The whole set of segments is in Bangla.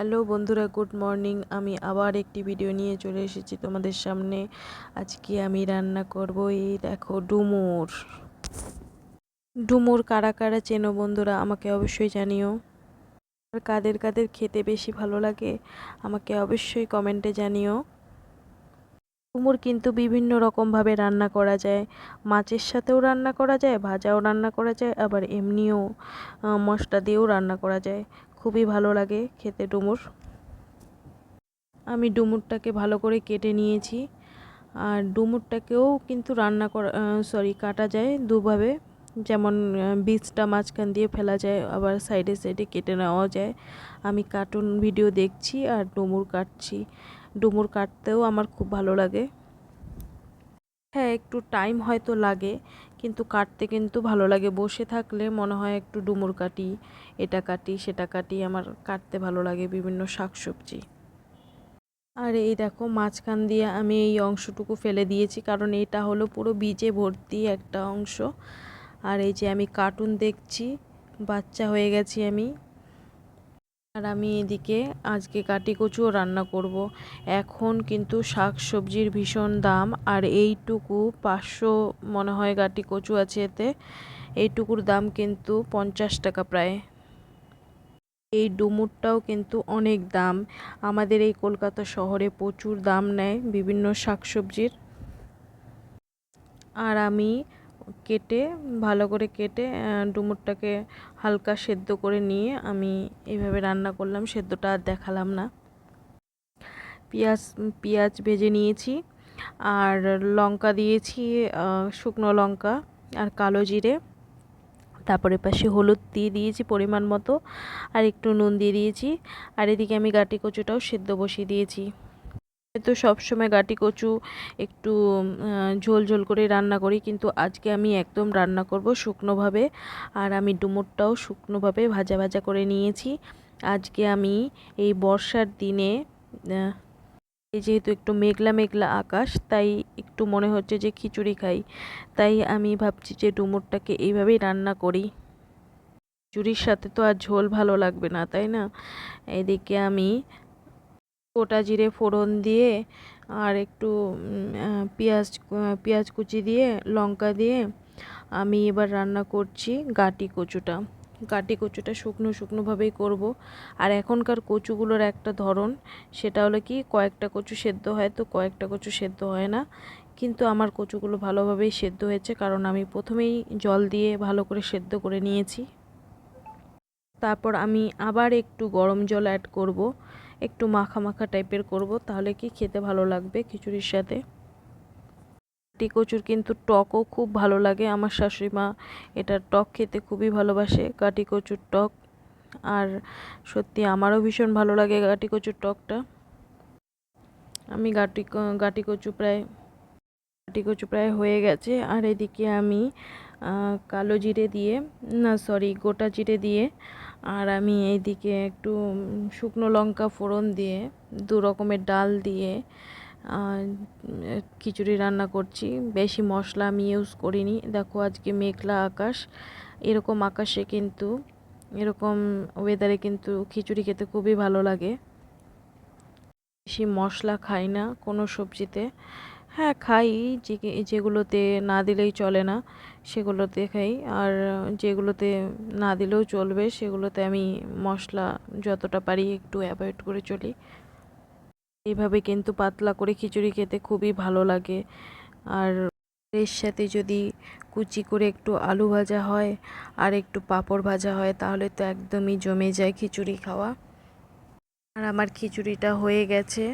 হ্যালো বন্ধুরা, গুড মর্নিং। আমি আবার একটি ভিডিও নিয়ে চলে এসেছি তোমাদের সামনে। আজকে আমি রান্না করব এই দেখো ডুমুর। ডুমুর কারা কারা চেনো বন্ধুরা, আমাকে অবশ্যই জানিও। আর কাদের কাদের খেতে বেশি ভালো লাগে, আমাকে অবশ্যই কমেন্টে জানিও। ডুমুর কিন্তু বিভিন্ন রকমভাবে রান্না করা যায়। মাছের সাথেও রান্না করা যায়, ভাজাও রান্না করা যায়, আবার এমনিও মশলা দিয়েও রান্না করা যায়। খুবই ভালো লাগে খেতে ডুমুর। আমি ডুমুরটাকে ভালো করে কেটে নিয়েছি। আর ডুমুরটাকেও কিন্তু রান্না করা সরি কাটা যায় দুভাবে। যেমন বীজটা মাঝখান দিয়ে ফেলা যায়, আবার সাইডে সাইডে কেটে নেওয়া যায়। আমি কার্টুন ভিডিও দেখছি আর ডুমুর কাটছি। ডুমুর কাটতেও আমার খুব ভালো লাগে। হ্যাঁ একটু টাইম হয়তো লাগে। কিন্তু কাটতে কিন্তু ভালো লাগে। বসে থাকলে মনে হয় একটু ডুমুর কাটি, এটা কাটি, সেটা কাটি, আমার কাটতে ভালো লাগে বিভিন্ন শাকসবজি। আর এই দেখো, মাঝখান দিয়ে আমি এই অংশটুকু ফেলে দিয়েছি, কারণ এটা হলো পুরো বীজে ভর্তি একটা অংশ। আর এই যে আমি কার্টুন দেখছি, বাচ্চা হয়ে গেছি আমি। আর আমি এদিকে আজকে কাটি কচুও রান্না করব। এখন কিন্তু শাক সবজির ভীষণ দাম আর এইটুকু পাঁচশো মনে হয় গাটি কচু আছে এতে। এইটুকুর দাম কিন্তু পঞ্চাশ টাকা প্রায়। এই ডুমুরটাও কিন্তু অনেক দাম। আমাদের এই কলকাতা শহরে প্রচুর দাম নেয় বিভিন্ন শাকসবজির। আর আমি কেটে, ভালো করে কেটে ডুমুরটাকে হালকা সেদ্ধ করে নিয়ে আমি এইভাবে রান্না করলাম, সেদ্ধটা আর দেখালাম না। পেঁয়াজ পেঁয়াজ ভেজে নিয়েছি, আর লঙ্কা দিয়েছি শুকনো লঙ্কা আর কালো জিরে। তারপরে পাশে হলুদ দিয়ে দিয়েছি পরিমাণ মতো, আর একটু নুন দিয়ে দিয়েছি, আর এদিকে আমি গাটি কচুটাও সেদ্ধ বসিয়ে দিয়েছি। তো সবসময় গাটি কচু একটু ঝোল ঝোল করে রান্না করি। কিন্তু আজকে আমি একদম রান্না করব শুকনোভাবে। আর আমি ডুমুরটাও শুকনোভাবে ভাজা ভাজা করে নিয়েছি। আজকে আমি এই বর্ষার দিনে যেহেতু একটু মেঘলা মেঘলা আকাশ, তাই একটু মনে হচ্ছে যে খিচুড়ি খাই। তাই আমি ভাবছি যে ডুমুরটাকে এইভাবেই রান্না করি। খিচুড়ির সাথে তো আর ঝোল ভালো লাগবে না, তাই না? এদিকে আমি গোটা জিরে ফোড়ন দিয়ে আর একটু পেঁয়াজ পেঁয়াজ কুচি দিয়ে, লঙ্কা দিয়ে আমি এবার রান্না করছি গাটি কচুটা। গাটি কচুটা শুকনো শুকনোভাবেই করব। আর এখনকার কচুগুলোর একটা ধরন, সেটা হলো কি, কয়েকটা কচু সেদ্ধ হয় তো কয়েকটা কচু সেদ্ধ হয় না। কিন্তু আমার কচুগুলো ভালোভাবেই সেদ্ধ হয়েছে, কারণ আমি প্রথমেই জল দিয়ে ভালো করে সেদ্ধ করে নিয়েছি। তারপর আমি আবার একটু গরম জল অ্যাড করব, একটু মাখা মাখা টাইপের করব, তাহলে কি খেতে ভালো লাগবে খিচুড়ির সাথে? টি কচুর কিন্তু টকও খুব ভালো লাগে, আমার শাশুড়ি মা এটা টক খেতে খুবই ভালোবাসে, কাটি কচুর টক। আর সত্যি আমারও ভীষণ ভালো লাগে গাটি কচুর টকটা। আমি গাটি গাটি কচু প্রায়, গাটি কচু প্রায় হয়ে গেছে, আর এদিকে আমি কালো জিরে দিয়ে, না সরি গোটা জিরে দিয়ে, আর আমি এইদিকে একটু শুকনো লঙ্কা ফোড়ন দিয়ে, দু রকমের ডাল দিয়ে খিচুড়ি রান্না করছি। বেশি মশলা আমি ইউজ করিনি। দেখো, আজকে মেঘলা আকাশ। এরকম আকাশে কিন্তু, এরকম ওয়েদারে কিন্তু খিচুড়ি খেতে খুবই ভালো লাগে। বেশি মশলা খাই না কোনো সবজিতে। হ্যাঁ খাই। যে, যেগুলোতে না দিলেই চলে না, সেগুলোতে খাই। আর যেগুলোতে না দিলেও চলবে, সেগুলোতে আমি মশলা যতটা পারি একটু অ্যাভয়েড করে চলি। এইভাবে কিন্তু পাতলা করে খিচুড়ি খেতে খুবই ভালো লাগে। আর এর সাথে যদি কুচি করে একটু আলু ভাজা হয়, আর একটু পাঁপড় ভাজা হয়, তাহলে তো একদমই জমে যায় খিচুড়ি খাওয়া। আর আমার খিচুড়িটা হয়ে গেছে।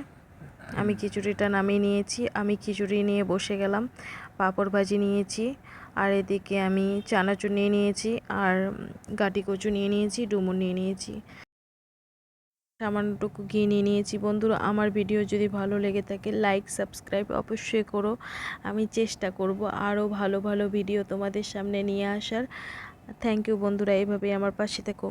আমি খিচুড়িটা নামিয়ে নিয়েছি, আমি খিচুড়ি নিয়ে বসে গেলাম, পাঁপড় ভাজি নিয়েছি, আর এদিকে আমি চানাচুর নিয়ে নিয়েছি, আর গাটি কচু নিয়ে নিয়েছি, ডুমুর নিয়ে নিয়েছি। সামান্যটুকু ঘি নিয়ে নিয়েছি। বন্ধুরা, আমার ভিডিও যদি ভালো লেগে থাকে লাইক সাবস্ক্রাইব অবশ্যই করো। আমি চেষ্টা করব আরও ভালো ভালো ভিডিও তোমাদের সামনে নিয়ে আসার। থ্যাংক ইউ বন্ধুরা এইভাবেই আমার পাশে থেকো।